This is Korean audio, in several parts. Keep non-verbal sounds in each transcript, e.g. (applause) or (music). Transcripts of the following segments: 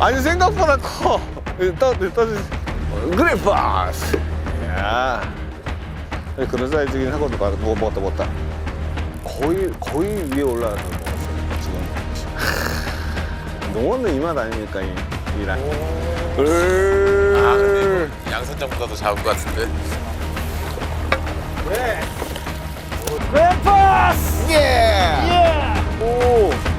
아니 생각보다 커. 떠, 떠, 그래 바스. 야. 그런 사이즈긴 하거든. 뭐, 뭐, 먹었다, 먹었다. 거의, 거의 위에 올라와서 먹었어. 지금. 하, 농어는 이맛 아닙니까, 이, 이 라인. 아 근데 이거 양선장보다도 작은 것 같은데. 예! 예! 오!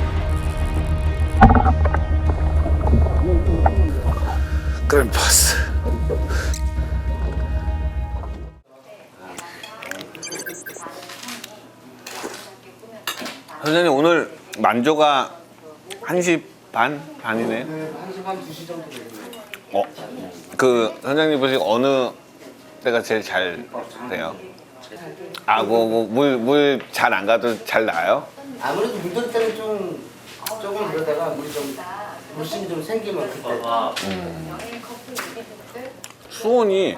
선생님 오늘 만조가 1시 반? 반이네? 네, 1시 반, 2시 정도 되고요. 어? 그 선생님 보시 어느 때가 제일 잘 돼요? 아, 뭐, 뭐, 물, 물 잘 안 가도 잘 나요? 아무래도 물들 때는 좀 조금 그러다가 물이 좀 물심이 좀 생기면 그때 수온이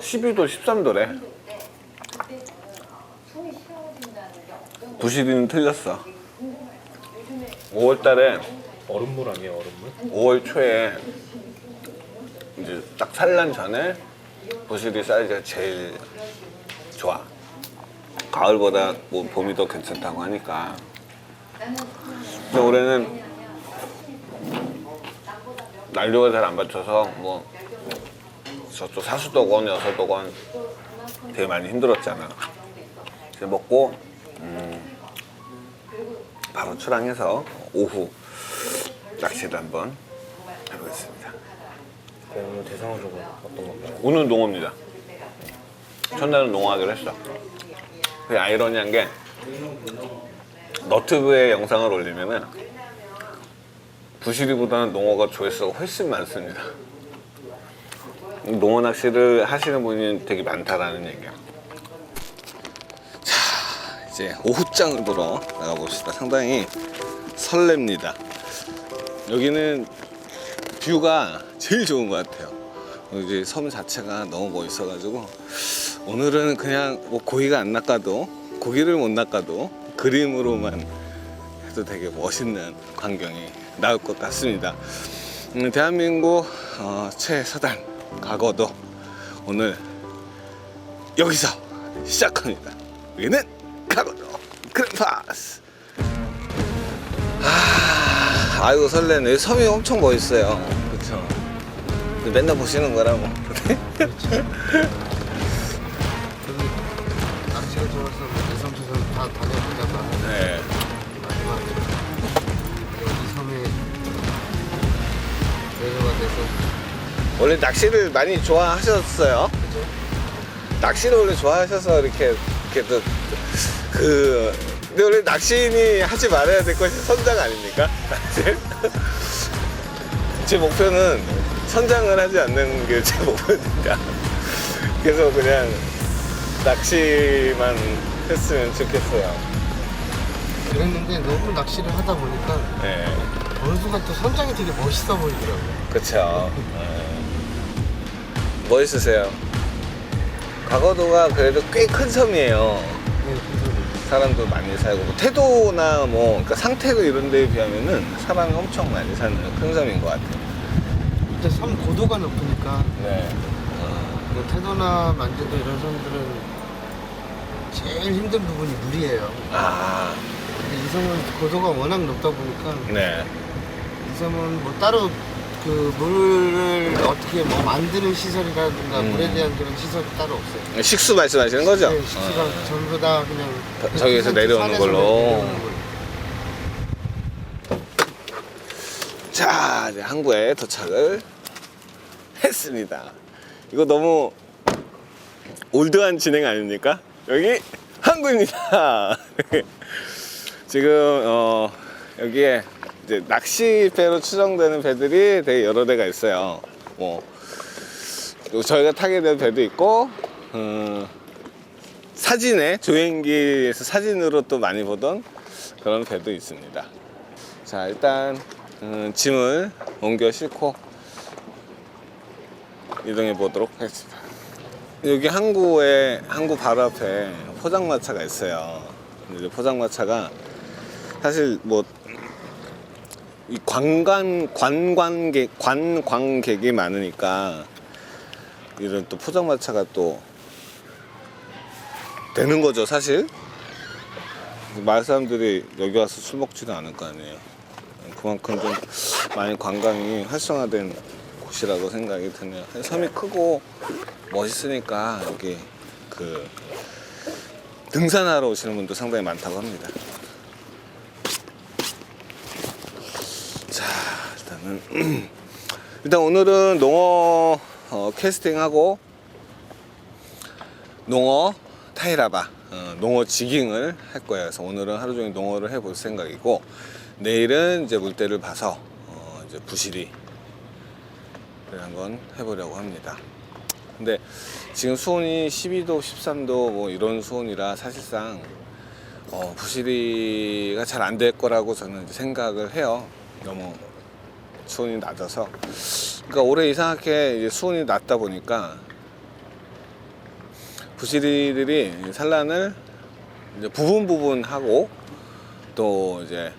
12도, 13도래. 부시리는 틀렸어. 5월 달에 얼음물 아니에요 얼음물? 5월 초에 이제 딱 산란 전에 부시리 사이즈가 제일 좋아. 가을보다 뭐 봄이 더 괜찮다고 하니까. 근데 올해는 난류가 잘 안 받쳐서 뭐 저쪽 사수도건, 여서도건 되게 많이 힘들었잖아. 그래서 먹고 음, 바로 출항해서 오후 낚시를 한번 해보겠습니다. 그럼 오늘 대상어종은 어떤 건가요? 오늘 농어입니다. 첫날은 농어하기로 했어. 그 아이러니한 게 너튜브에 영상을 올리면은 부시리보다는 농어가 조회수가 훨씬 많습니다. 농어 낚시를 하시는 분이 되게 많다라는 얘기야. 자, 이제 오후장을 보러 나가봅시다. 상당히 설렙니다. 여기는 뷰가 제일 좋은 것 같아요. 이제 섬 자체가 너무 멋있어가지고 오늘은 그냥 뭐 고기가 안 낚아도 고기를 못 낚아도 그림으로만 해도 되게 멋있는 광경이 나올 것 같습니다. 음, 대한민국 어, 최서단 과거도 오늘 여기서 시작합니다. 여기는 가거도 크림파스. 아, 아이고 설레네. 섬이 엄청 멋있어요. 그렇죠. 맨날 보시는 거라고. (laughs) 원래 낚시를 많이 좋아하셨어요. 낚시를 원래 좋아하셔서 이렇게 이렇게 또 그. 근데 원래 낚시인이 하지 말아야 될 것이 선장 아닙니까? (laughs) 제 목표는 선장을 하지 않는 게 제 목표니까. 그래서 그냥 낚시만 했으면 좋겠어요. 그랬는데 너무 낚시를 하다 보니까 네. 어느 순간 또 선장이 되게 멋있어 보이더라고요. 그쵸. 네. 멋있으세요. 과거도가 그래도 꽤 큰 섬이에요. 사람도 많이 살고 뭐 태도나 뭐 그러니까 상태도 이런 데에 비하면은 사람이 엄청 많이 사는 큰 섬인 것 같아요. 일단 섬 고도가 높으니까 네. 뭐 태도나 만재도 이런 섬들은 제일 힘든 부분이 물이에요. 아, 근데 이 섬은 고도가 워낙 높다 보니까 네. 이 섬은 뭐 따로 그 물을 어떻게 뭐 만드는 시설이라든가 음. 물에 대한 그런 시설이 따로 없어요. 식수 말씀하시는 거죠? 네, 식수가 어. 전부 다 그냥 저- 저기에서 내려오는 걸로. 내려오는 걸로. 자, 이제 항구에 도착을 했습니다. 이거 너무 올드한 진행 아닙니까? 여기 항구입니다. (laughs) 지금 어, 여기에 이제 낚시배로 추정되는 배들이 되게 여러 대가 있어요. 뭐또 저희가 타게 될 배도 있고 음, 사진에 조행기에서 사진으로 또 많이 보던 그런 배도 있습니다. 자 일단 음, 짐을 옮겨 싣고 이동해 보도록 하겠습니다. 여기 항구에 항구 바로 앞에 포장마차가 있어요. 이제 포장마차가 사실 뭐 이 관광 관광객 관광객이 많으니까 이런 또 포장마차가 또 되는 거죠 사실. 마을 사람들이 여기 와서 술 먹지도 않을 거 아니에요. 그만큼 좀 많이 관광이 활성화된 곳이라고 생각이 드네요. 섬이 크고 멋있으니까 여기 그 등산하러 오시는 분도 상당히 많다고 합니다 자 일단은 (clears throat) 일단 오늘은 농어 어, 캐스팅하고 농어 타이라바 어, 농어 지깅을 할 거예요 그래서 오늘은 하루 종일 농어를 해볼 생각이고 내일은 이제 물때를 봐서 어, 이제 부시리를 한번 해보려고 합니다 근데 지금 수온이 12도 13도 뭐 이런 수온이라 사실상 어, 부시리가 잘 안 될 거라고 저는 생각을 해요. 너무 수온이 낮아서. 그러니까 올해 이상하게 이제 수온이 낮다 보니까 부시리들이 산란을 이제 부분 부분 하고 또 이제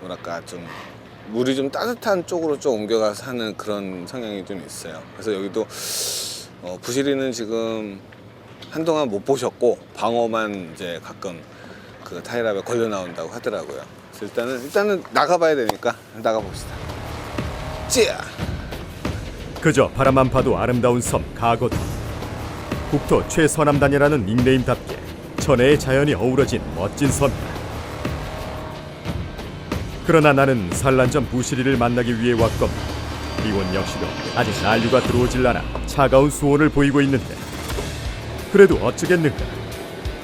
뭐랄까 좀 물이 좀 따뜻한 쪽으로 좀 옮겨가서 하는 그런 성향이 좀 있어요. 그래서 여기도 어, 부시리는 지금 한동안 못 보셨고 방어만 이제 가끔 그 타이랍에 걸려 나온다고 하더라고요. 일단은 일단은 나가봐야 되니까 나가 봅시다. 찌야. 그저 바라만 봐도 아름다운 섬 가거도 국토 최서남단이라는 닉네임답게 천혜의 자연이 어우러진 멋진 섬이다 그러나 나는 산란전 부시리를 만나기 위해 왔건만 이곳 역시도 아직 난류가 들어오질 않아 차가운 수온을 보이고 있는데 그래도 어쩌겠는가?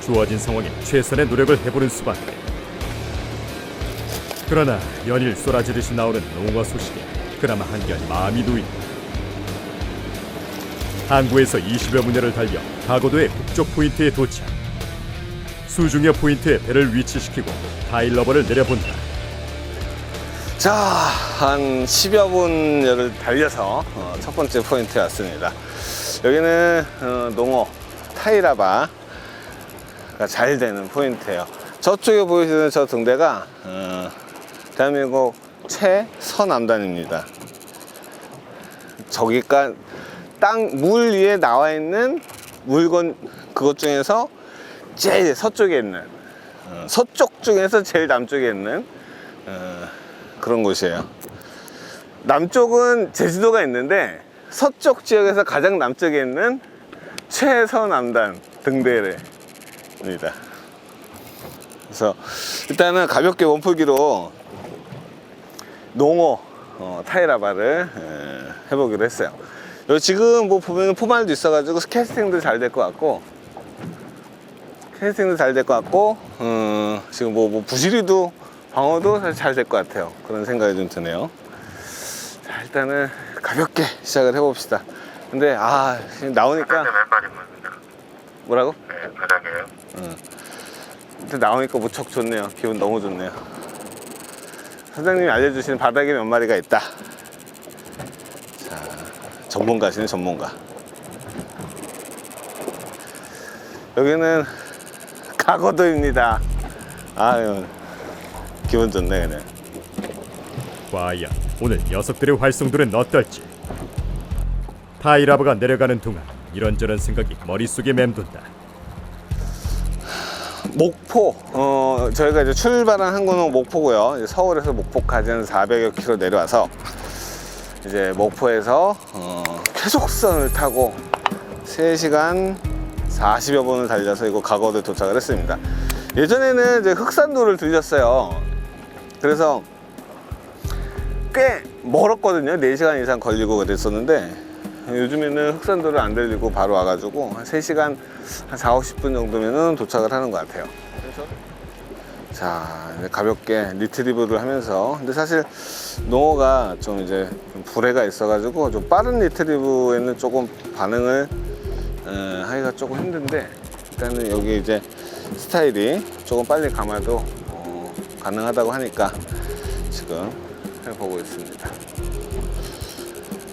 주어진 상황에 최선의 노력을 해보는 수밖에. 그러나 연일 쏟아지듯이 나오는 농어 소식에 그나마 한결 마음이 놓인다 항구에서 20여 분야를 달려 가고도의 북쪽 포인트에 도착. 수중여 포인트에 배를 위치시키고 타일러버를 내려본다. 자, 한 10여 분여를 달려서 어, 첫 번째 포인트에 왔습니다. 여기는 어, 농어 타이라바가 잘 되는 포인트예요. 저쪽에 보이시는 저 등대가 어, 대한민국 최서남단입니다. 저기가 땅 물 위에 나와 있는 물건 그것 중에서 제일 서쪽에 있는 어, 서쪽 중에서 제일 남쪽에 있는 어, 그런 곳이에요. 남쪽은 제주도가 있는데 서쪽 지역에서 가장 남쪽에 있는 최서남단 등대입니다. 그래서 일단은 가볍게 원풀기로 농어 어, 타이라바를 에, 해보기로 했어요. 여기 지금 뭐 보면 포말도 있어가지고 캐스팅도 잘 될 것 같고 캐스팅도 잘 될 것 같고 어, 지금 뭐, 뭐 부시리도 방어도 사실 잘 될 것 같아요. 그런 생각이 좀 드네요. 자 일단은 가볍게 시작을 해봅시다. 근데 아 지금 나오니까. 뭐라고? 네, 바닥이에요. 근데 나오니까 무척 좋네요. 기분 너무 좋네요. 사장님이 알려주신 바닥에 몇 마리가 있다. 자, 전문가시네, 전문가. 여기는 가거도입니다. 아유, 기분 좋네, 그냥. 과연 오늘 녀석들의 활성도는 어떨지. 타이라버가 내려가는 동안 이런저런 생각이 머릿속에 맴돈다. 목포, 어, 저희가 이제 출발한 항구는 목포고요. 서울에서 목포까지 한 400여 킬로 내려와서 이제 목포에서 어, 쾌속선을 타고 3시간 40여 분을 달려서 이곳 가거도에 도착을 했습니다. 예전에는 이제 흑산도를 들렸어요. 그래서 꽤 멀었거든요. 4시간 이상 걸리고 그랬었는데 요즘에는 흑산도를 안 들리고 바로 와가지고 한 3시간 한 4, 50분 정도면은 도착을 하는 것 같아요. 자, 이제 가볍게 리트리브를 하면서 근데 사실 농어가 좀 이제 좀 불해가 있어가지고 좀 빠른 리트리브에는 조금 반응을 어, 하기가 조금 힘든데 일단은 여기 이제 스타일이 조금 빨리 감아도 어, 가능하다고 하니까 지금 해보고 있습니다.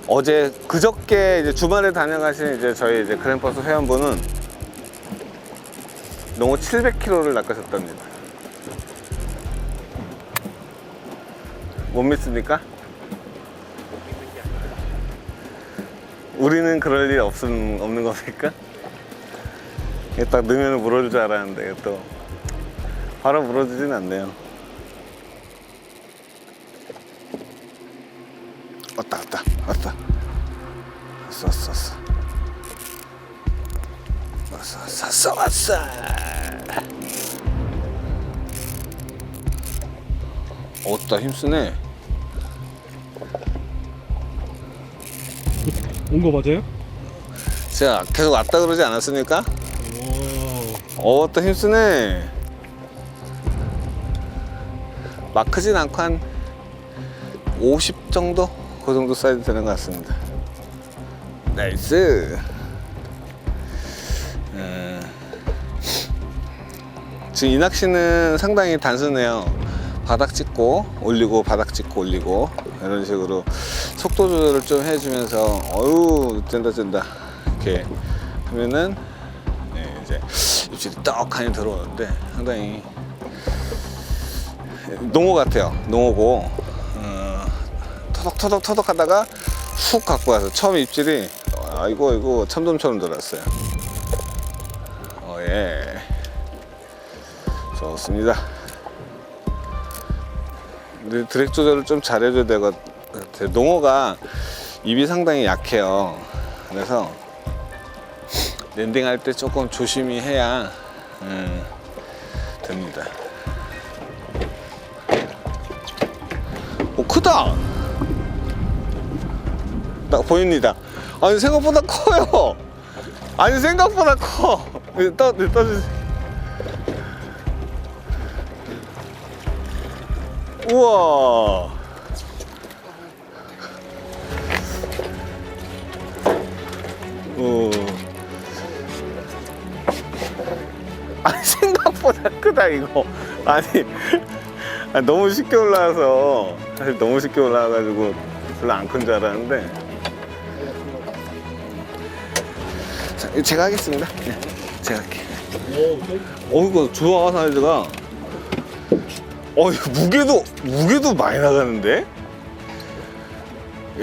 어제 그저께 이제 주말에 다녀가신 이제 저희 이제 그랜퍼스 회원분은 농어 700kg를 낚으셨답니다. 못 믿습니까? 우리는 그럴 일 없음, 없는 겁니까? 딱 넣으면 물어줄 줄 알았는데 또 바로 물어주진 않네요. 왔다 왔다 왔다 왔어 왔어 왔어 왔어 왔어 왔어 어따 힘쓰네. 온 거 맞아요? 제가 계속 왔다 그러지 않았습니까? 어따 힘쓰네. 막 크진 않고 한 50 정도? 그 정도 사이즈 되는 것 같습니다. 나이스. 음, 지금 이 낚시는 상당히 단순해요 바닥 찍고 올리고 바닥 찍고 올리고 이런 식으로 속도 조절을 좀 해주면서 어유 쩐다 쩐다. 이렇게 하면은 네, 이제 입질이 떡하니 들어오는데 상당히 농어 같아요. 농어고. 어, 터덕 터덕 터덕 하다가 훅 갖고 와서 처음 입질이 아이고 이거 참돔처럼 들어왔어요. 어예. 좋습니다 드랙 조절을 좀 잘해줘야 될 것 같아요. 농어가 입이 상당히 약해요. 그래서 랜딩할 때 조금 조심히 해야 음, 됩니다. 오 크다! 딱 보입니다. 아니 생각보다 커요. 아니 생각보다 커. 떠, 떠주세요 우와. 오. (laughs) 아니 생각보다 크다 이거. (laughs) 아니 너무 쉽게 올라와서. 사실 너무 쉽게 올라와가지고 별로 안 큰 줄 알았는데. 자 제가 하겠습니다. 네, 제가 할게 어 이거 좋아 사이즈가 어 무게도 무게도 많이 나가는데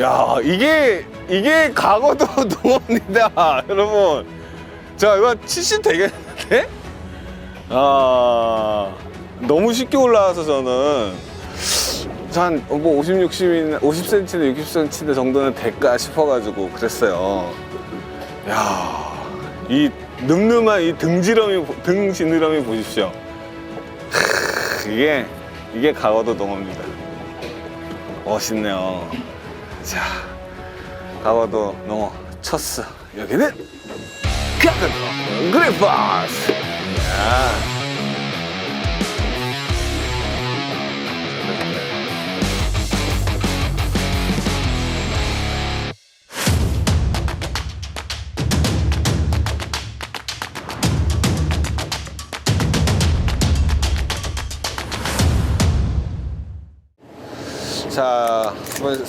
야 이게 이게 과거도 (laughs) 농어입니다 여러분 자 이거 70 되겠는데 아 너무 쉽게 올라와서 저는 한뭐 50, 60이나 50cm나 60cm 정도는 될까 싶어가지고 그랬어요. 야, 이 늠름한 이 등지름이 등 지느러미 보십시오. 크, 이게 이게 강화도 농어입니다. 멋있네요. 자, 강화도 농어 첫스 여기는 그래파스.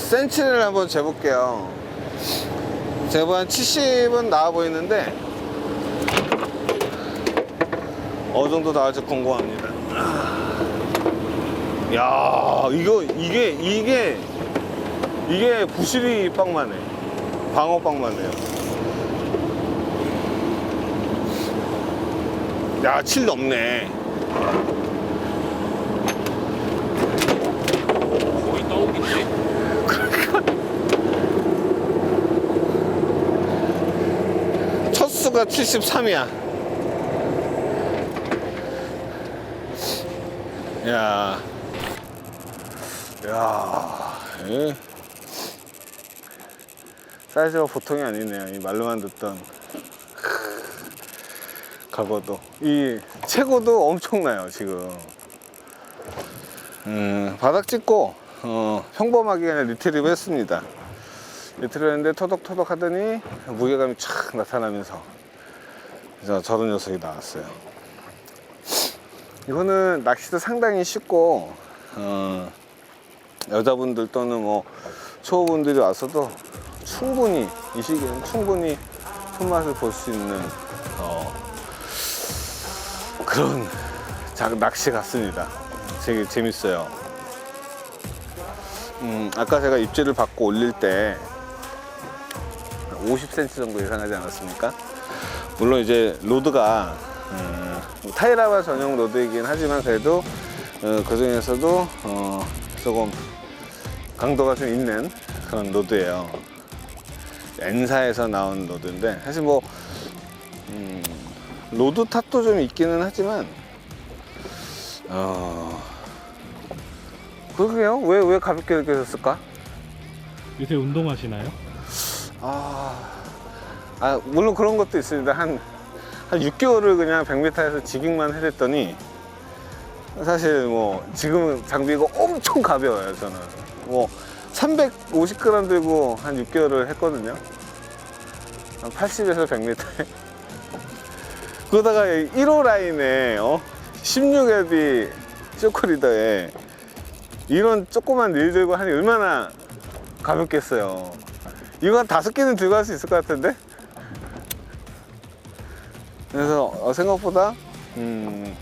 센치를 한번 재볼게요. 제가 한 70은 나와 보이는데 어느 정도 나올지 궁금합니다. 야, 이거 이게 이게 이게 부실이 빵만해. 방어 빵만해요. 야, 7 넘네. 거의 떠오긴데. 첫 수가 73이야. 야. 야. 이 사이즈가 보통이 아니네요. 이 말로만 듣던 각오도. 이 체고도 엄청나요, 지금. 음, 바닥 찍고, 어, 평범하게 그냥 리트리브 했습니다. 리트리브 했는데 토덕토덕 하더니 무게감이 착 나타나면서 그래서 저런 녀석이 나왔어요. 이거는 낚시도 상당히 쉽고, 어, 여자분들 또는 뭐 초보분들이 와서도 충분히 이 시기에는 충분히 손맛을 볼 수 있는 어, 그런 작- 낚시 같습니다. 되게 재밌어요. 음, 아까 제가 입질을 받고 올릴 때 50cm 정도 예상하지 않았습니까? 물론 이제 로드가 음, 타이라바 전용 로드이긴 하지만 그래도 어, 그 중에서도 어, 조금 강도가 좀 있는 그런 로드예요. N사에서 나온 로드인데 사실 뭐 음, 로드 탓도 좀 있기는 하지만 어, 그러게요. 왜, 왜 가볍게 느껴졌을까? 요새 운동하시나요? 아, 아, 물론 그런 것도 있습니다. 한, 한 6개월을 그냥 100m에서 지깅만 해댔더니 사실 뭐 지금은 장비가 엄청 가벼워요, 저는. 뭐 350g 들고 한 6개월을 했거든요. 한 80에서 100m에. (laughs) 그러다가 1호 라인에 어? 16LB 쇼크리더에 이런 조그만 릴 들고 하니 얼마나 가볍겠어요. 이거 한 다섯 개는 들고 갈 수 있을 것 같은데? 그래서 어, 생각보다 음,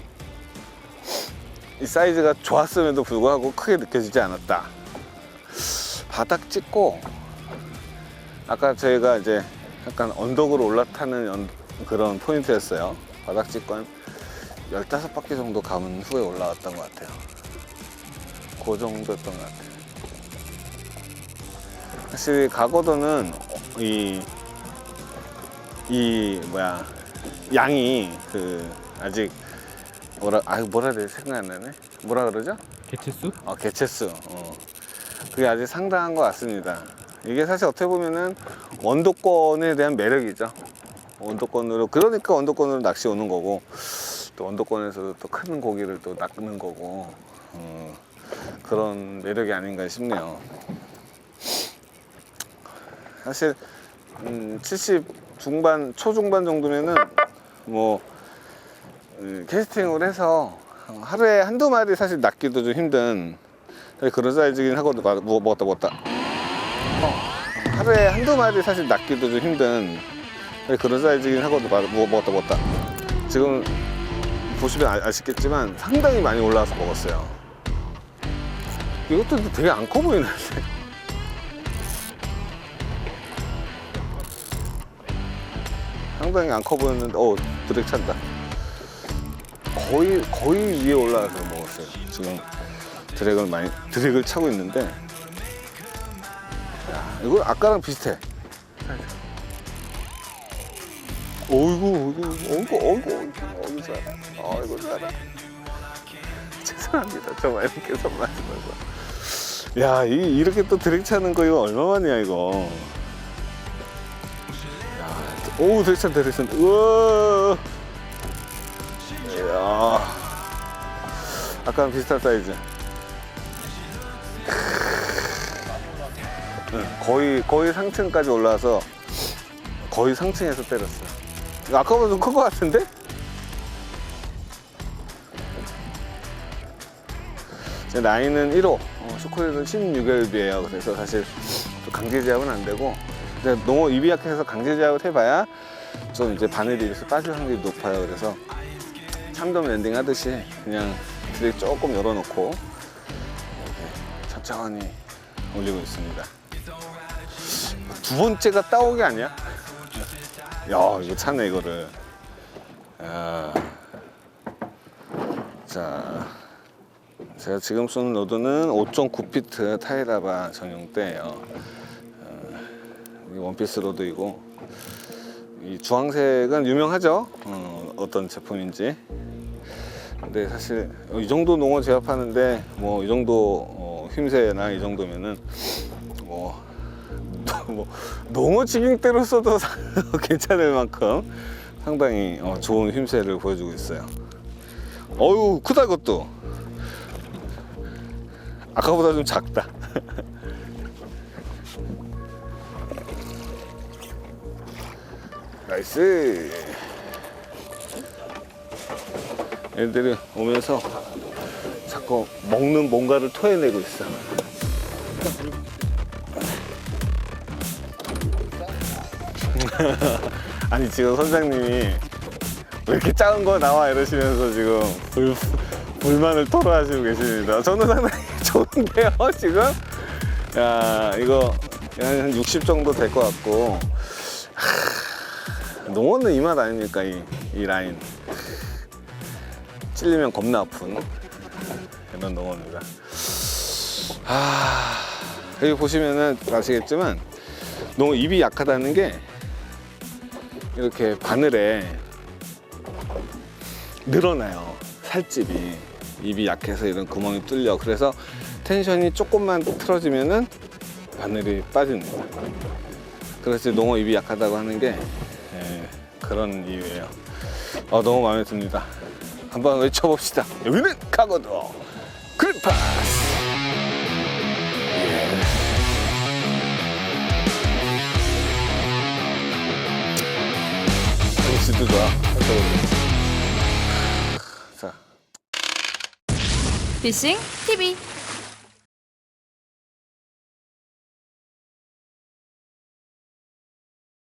이 사이즈가 좋았음에도 불구하고 크게 느껴지지 않았다. 바닥 찍고 아까 저희가 이제 약간 언덕으로 올라타는 연- 그런 포인트였어요. 바닥 찍고 한 15바퀴 정도 감은 후에 올라왔던 것 같아요. 그 정도였던 것 같아요. 사실 가거도는 이, 이 뭐야 양이 그 아직 뭐라 아 뭐라 해야 되지 생각 안 나네 뭐라 그러죠? 개체수? 어, 개체수. 어. 그게 아직 상당한 것 같습니다. 이게 사실 어떻게 보면은 원도권에 대한 매력이죠. 원도권으로 그러니까 원도권으로 낚시 오는 거고 또 원도권에서도 또 큰 고기를 또 낚는 거고 어, 그런 매력이 아닌가 싶네요. 사실 음, 70 중반 초중반 정도면은 뭐 음, 캐스팅을 해서 하루에 한두 마리 사실 낚기도 좀 힘든 그런 사이즈긴 하거든. 아, 뭐, 먹었다, 먹었다. 어, 하루에 한두 마리 사실 낚기도 좀 힘든 그런 사이즈긴 하거든. 아, 뭐, 먹었다, 먹었다. 지금 보시면 아, 아시겠지만 상당히 많이 올라와서 먹었어요. 이것도 되게 안 커 보이는데. 상당히 안 커 보였는데, 어, 드랙 찬다. 거의 거의 위에 올라와서 먹었어요. 지금 드랙을 많이 드랙을 차고 있는데, 야, 이거 아까랑 비슷해. 어이구, 어이구, 어이구, 어이구, 어이구, 잘하. 어이구, 잘하. 죄송합니다. 정말 이렇게 선물하지 말고. 야, 이, 이렇게 또 드랙 차는 거 이거 얼마만이야, 이거. 야, 오, 드랙 찬, 드랙 찬. 우와. 이야. 아까랑 비슷한 사이즈. 응, 거의 거의 상층까지 올라와서 거의 상층에서 때렸어. 이거 아까보다 좀 큰 것 같은데? 제 나이는 1호, 어, 쇼크레는 16LB예요. 그래서 사실 또 강제 제압은 안 되고, 근데 너무 입이 약해서 강제 제압을 해봐야 좀 이제 바늘이 이렇게 빠질 확률이 높아요. 그래서 참돔 랜딩 하듯이 그냥 드랙 조금 열어놓고 천천히 올리고 있습니다. 두 번째가 따오기 아니야? 야 이거 차네 이거를. 야. 자, 제가 지금 쏘는 로드는 5.9피트 타이라바 전용대예요. 어, 이 원피스 로드이고 이 주황색은 유명하죠. 어, 어떤 제품인지. 근데 사실 이 정도 농어 제압하는데 뭐 이 정도 어, 힘새나 이 정도면은 뭐, (laughs) 또뭐 농어 지깅대로 써도 (laughs) 괜찮을 만큼 상당히 어, 좋은 힘새를 보여주고 있어요. 어유 크다 이것도. 아까보다 좀 작다. (laughs) 나이스. 애들이 오면서 자꾸 먹는 뭔가를 토해내고 있어. (laughs) 아니 지금 선장님이 왜 이렇게 작은 거 나와 이러시면서 지금 불, 불만을 토로하시고 계십니다. 저는 상당히 (laughs) 좋은데요 지금 야 이거 한 60 정도 될 것 같고 하, 농어는 이맛 아닙니까 이, 이 라인? 찔리면 겁나 아픈 이런 농어입니다. 아 여기 보시면은 아시겠지만 농어 입이 약하다는 게 이렇게 바늘에 늘어나요. 살집이. 입이 약해서 이런 구멍이 뚫려. 그래서 텐션이 조금만 틀어지면은 바늘이 빠집니다. 그래서 농어 입이 약하다고 하는 게 예, 그런 이유예요. 어, 너무 마음에 듭니다. 한번 외쳐봅시다. 여기는 카고도 그리파스 예. 진짜 좋아. 자. 피싱 TV